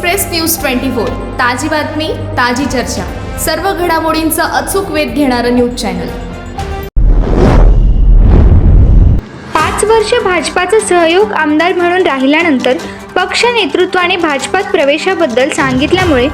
Express news twenty four ताजी बातमी ताजी चर्चा. सर्व घडामोडींचा अचूक वेध घेणारं न्यूज चॅनल. पाच वर्ष भाजपाचा सहयोग आमदार म्हणून राहिल्यानंतर पक्ष नेतृत्वाने भाजपात प्रवेशाबद्दल सांगितल्यामुळे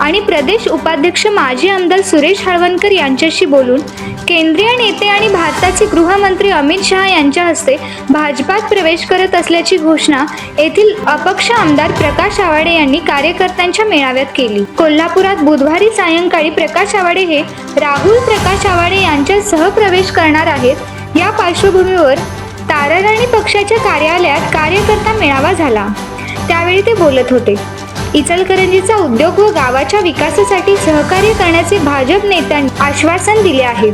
आणि प्रदेश उपाध्यक्ष माजी आमदार सुरेश हळवणकर यांच्याशी बोलून केंद्रीय नेते आणि भारताचे गृहमंत्री अमित शहा यांच्या हस्ते भाजपात प्रवेश करत असल्याची घोषणा येथील अपक्ष आमदार प्रकाश आवाडे यांनी कार्यकर्त्यांच्या मेळाव्यात केली. कोल्हापुरात बुधवारी सायंकाळी प्रकाश आवाडे हे राहुल प्रकाश आवाडे यांच्या सहप्रवेश करणार आहेत. या पार्श्वभूमीवर ताराराणी पक्षाच्या कार्यालयात कार्यकर्ता मेळावा झाला. त्यावेळी ते बोलत होते. इचलकरंजीचा उद्योग व गावाच्या विकासासाठी सहकार्य करण्याचे भाजप नेत्यांनी आश्वासन दिले आहे.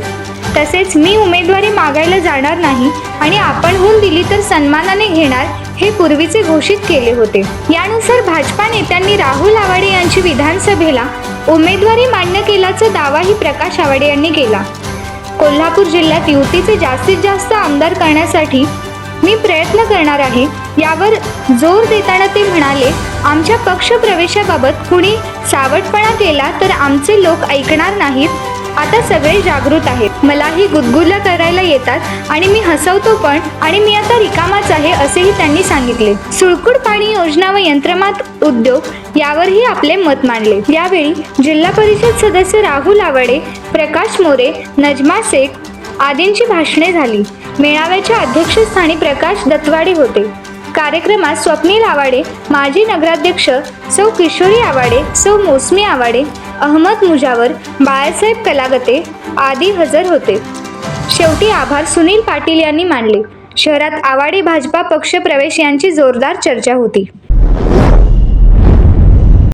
तसेच मी उमेदवारी मागायला जाणार नाही आणि आपण होऊन दिली तर सन्मानाने घेणार हे पूर्वीचे घोषित केले होते. यानुसार भाजपा नेत्यांनी राहुल आवाडे यांची विधानसभेला उमेदवारी मान्य केल्याचा दावाही प्रकाश आवाडे यांनी केला. कोल्हापूर जिल्ह्यात युतीचे जास्तीत जास्त आमदार करण्यासाठी मी प्रयत्न करणार आहे. यावर जोर देताना ते म्हणाले आमच्या पक्ष प्रवेशाबाबत कुणी सावटपणा केला तर आमचे लोक ऐकणार नाहीत. आता सगळे जागृत आहेत. मलाही गुदगुल्या करायला येतात आणि मी हसवतो पण आणि मी आता रिकामाच आहे असेही त्यांनी सांगितले. सुळकुड पाणी योजना व यंत्रमात उद्योग यावरही आपले मत मांडले. यावेळी जिल्हा परिषद सदस्य राहुल आवाडे प्रकाश मोरे नजमा शेख आदींची भाषणे झाली. मेळाव्याच्या अध्यक्षस्थानी प्रकाश दत्वाडे होते. कार्यक्रमात स्वप्नील आवाडे माजी नगराध्यक्ष सौ किशोरी आवाडे सौ मोसमी आवाडे अहमद मुजावर बाळासाहेब कलागते आदी हजर होते. शेवटी आभार सुनील पाटील यांनी मानले. शहरात आवाडे भाजपा पक्ष प्रवेश यांची जोरदार चर्चा होती.